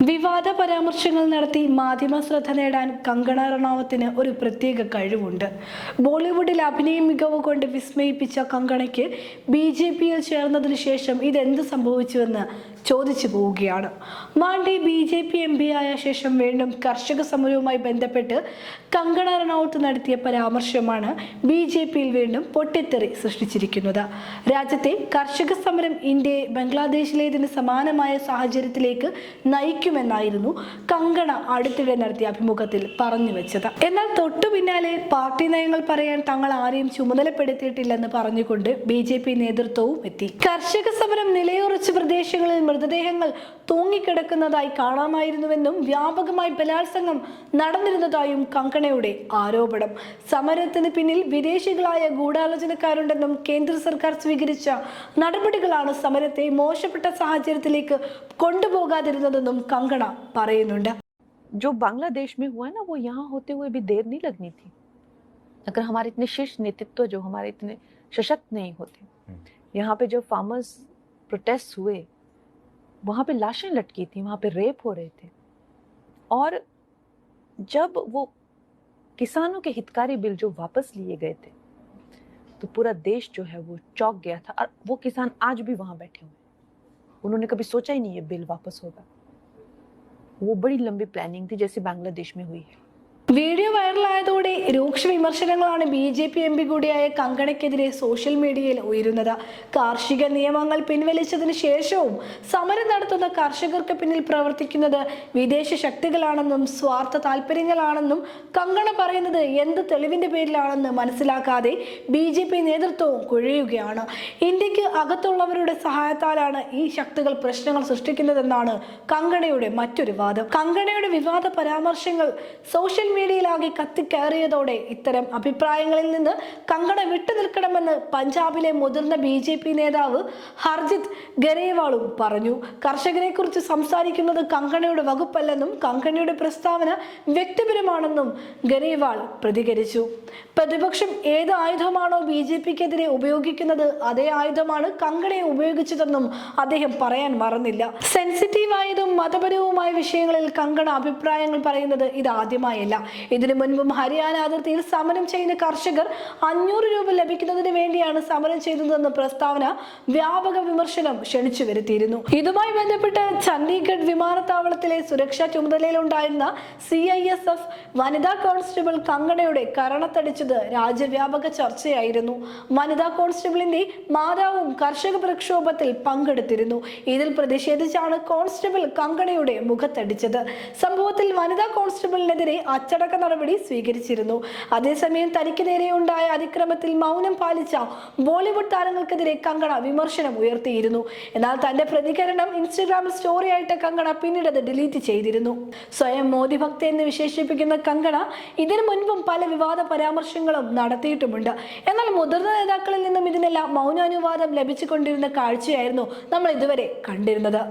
വിവാദ പരാമർശങ്ങൾ നടത്തി മാധ്യമ ശ്രദ്ധ നേടാൻ കങ്കണ റണാവത്തിന് ഒരു പ്രത്യേക കഴിവുണ്ട്. ബോളിവുഡിൽ അഭിനയ മികവ് കൊണ്ട് വിസ്മയിപ്പിച്ച കങ്കണയ്ക്ക് ബി ജെ പിയിൽ ചേർന്നതിന് ശേഷം ഇതെന്ത് സംഭവിച്ചുവെന്ന് ചോദിച്ചു പോവുകയാണ്. Mandi B J P M P ആയ ശേഷം വീണ്ടും കർഷക സമരവുമായി ബന്ധപ്പെട്ട് കങ്കണ റണാവത്ത് നടത്തിയ പരാമർശമാണ് ബി ജെ പിയിൽ വീണ്ടും പൊട്ടിത്തെറി സൃഷ്ടിച്ചിരിക്കുന്നത്. രാജ്യത്തെ കർഷക സമരം ഇന്ത്യയെ ബംഗ്ലാദേശിലേതിന് സമാനമായ സാഹചര്യത്തിലേക്ക് നയിക്കുമെന്നായിരുന്നു കങ്കണ അടുത്തിടെ നടത്തിയ അഭിമുഖത്തിൽ പറഞ്ഞു വെച്ചത്. എന്നാൽ തൊട്ടു പിന്നാലെ പാർട്ടി നയങ്ങൾ പറയാൻ തങ്ങൾ ആരെയും ചുമതലപ്പെടുത്തിയിട്ടില്ലെന്ന് പറഞ്ഞുകൊണ്ട് ബി ജെ പി നേതൃത്വവും എത്തി. കർഷക സമരം നിലയുറച്ച പ്രദേശങ്ങളിൽ മൃതദേഹങ്ങൾ തൂങ്ങിക്കിടക്കുന്നതായി കാണാമായിരുന്നുവെന്നും വ്യാപകമായി ബലാത്സംഗം നടന്നിരുന്നതായും കങ്കണയുടെ ആരോപണം. സമരത്തിന് പിന്നിൽ വിദേശികളായ ഗൂഢാലോചനക്കാരുണ്ടെന്നും കേന്ദ്ര സർക്കാർ സ്വീകരിച്ച നടപടികളാണ് സമരത്തെ മോശപ്പെട്ട സാഹചര്യത്തിലേക്ക് കൊണ്ടുപോകാതിരുന്നതെന്നും കങ്കണ പറയുന്നുണ്ട് जो बांग्लादेश में हुआ ना वो यहाँ होते हुए भी देर नहीं लगनी थी अगर हमारे इतने शीर्ष नेतृत्व जो हमारे इतने सशक्त नहीं होते यहाँ पे जो फार्मर्स प्रोटेस्ट हुए वहाँ पे लाशें लटकी थी वहाँ पे रेप हो रहे थे और जब वो किसानों के हितकारी बिल जो वापस लिए गए थे तो पूरा देश जो है वो चौक गया था और वो किसान आज भी वहाँ बैठे हुए हैं। उन्होंने कभी सोचा ही नहीं ये बिल वापस होगा वो बड़ी लंबी प्लानिंग थी जैसे बांग्लादेश में हुई है। वीडियो वायरल രൂക്ഷ വിമർശനങ്ങളാണ് B J P M P കൂടിയായ കങ്കണയ്ക്കെതിരെ സോഷ്യൽ മീഡിയയിൽ ഉയരുന്നത്. കാർഷിക നിയമങ്ങൾ പിൻവലിച്ചതിന് ശേഷവും സമരം നടത്തുന്ന കർഷകർക്ക് പിന്നിൽ പ്രവർത്തിക്കുന്നത് വിദേശ ശക്തികളാണെന്നും സ്വാർത്ഥ താല്പര്യങ്ങളാണെന്നും കങ്കണ പറയുന്നത് എന്ത് തെളിവിന്റെ പേരിലാണെന്ന് മനസ്സിലാക്കാതെ ബി ജെ പി നേതൃത്വവും കുഴയുകയാണ്. ഇന്ത്യയ്ക്ക് അകത്തുള്ളവരുടെ സഹായത്താലാണ് ഈ ശക്തികൾ പ്രശ്നങ്ങൾ സൃഷ്ടിക്കുന്നതെന്നാണ് കങ്കണയുടെ മറ്റൊരു വാദം. കങ്കണയുടെ വിവാദ പരാമർശങ്ങൾ സോഷ്യൽ മീഡിയയിലാകെ കത്തിക്കയറിയതോടെ ഇത്തരം അഭിപ്രായങ്ങളിൽ നിന്ന് കങ്കണ വിട്ടു നിൽക്കണമെന്ന് പഞ്ചാബിലെ മുതിർന്ന ബി ജെ പി നേതാവ് ഹർജിത് ഗരേവാളും പറഞ്ഞു. കർഷകരെ കുറിച്ച് സംസാരിക്കുന്നത് കങ്കണയുടെ വകുപ്പല്ലെന്നും കങ്കണയുടെ പ്രസ്താവന വ്യക്തിപരമാണെന്നും ഗരേവാൾ പ്രതികരിച്ചു. പ്രതിപക്ഷം ഏത് ആയുധമാണോ ബി ജെ പിക്കെതിരെ ഉപയോഗിക്കുന്നത് അതേ ആയുധമാണ് കങ്കണയെ ഉപയോഗിച്ചതെന്നും അദ്ദേഹം പറയാൻ മറന്നില്ല. സെൻസിറ്റീവ് ആയതും മതപരവുമായ വിഷയങ്ങളിൽ കങ്കണ അഭിപ്രായങ്ങൾ പറയുന്നത് ഇതാദ്യമായല്ല. ഇതിനു മുൻപും ഹരിയാന അതിർത്തിയിൽ സമരം ചെയ്യുന്ന കർഷകർ അഞ്ഞൂറ് രൂപ ലഭിക്കുന്നതിന് വേണ്ടിയാണ് സമരം ചെയ്തതെന്ന പ്രസ്താവന വ്യാപക വിമർശനം ക്ഷണിച്ചു വരുത്തിയിരുന്നു. ഇതുമായി ബന്ധപ്പെട്ട് ചണ്ഡീഗഡ് വിമാനത്താവളത്തിലെ സുരക്ഷാ ചുമതലയിലുണ്ടായിരുന്ന സി ഐ എസ് എഫ് വനിതാ കോൺസ്റ്റബിൾ കങ്കണയുടെ കരണത്തടിച്ചത് രാജ്യവ്യാപക ചർച്ചയായിരുന്നു. വനിതാ കോൺസ്റ്റബിളിന്റെ മാതാവും കർഷക പ്രക്ഷോഭത്തിൽ പങ്കെടുത്തിരുന്നു. ഇതിൽ പ്രതിഷേധിച്ചാണ് കോൺസ്റ്റബിൾ കങ്കണയുടെ മുഖത്തടിച്ചത്. സംഭവത്തിൽ വനിതാ കോൺസ്റ്റബിളിനെതിരെ അച്ചടക്ക നടപടി സ്വീകരിച്ചിരുന്നു. അതേസമയം തനിക്ക് നേരെയുണ്ടായ അതിക്രമത്തിൽ മൗനം പാലിച്ച ബോളിവുഡ് താരങ്ങൾക്കെതിരെ കങ്കണ വിമർശനം ഉയർത്തിയിരുന്നു. എന്നാൽ തന്റെ പ്രതികരണം ഇൻസ്റ്റഗ്രാമിൽ സ്റ്റോറിയായിട്ട് കങ്കണ പിന്നീട് അത് ഡിലീറ്റ് ചെയ്തിരുന്നു. സ്വയം മോദി ഭക്ത എന്ന് വിശേഷിപ്പിക്കുന്ന കങ്കണ ഇതിനു മുൻപും പല വിവാദ പരാമർശങ്ങളും നടത്തിയിട്ടുമുണ്ട്. എന്നാൽ മുതിർന്ന നേതാക്കളിൽ നിന്നും ഇതിനെല്ലാം മൗനാനുവാദം ലഭിച്ചുകൊണ്ടിരുന്ന കാഴ്ചയായിരുന്നു നമ്മൾ ഇതുവരെ കണ്ടിരുന്നത്.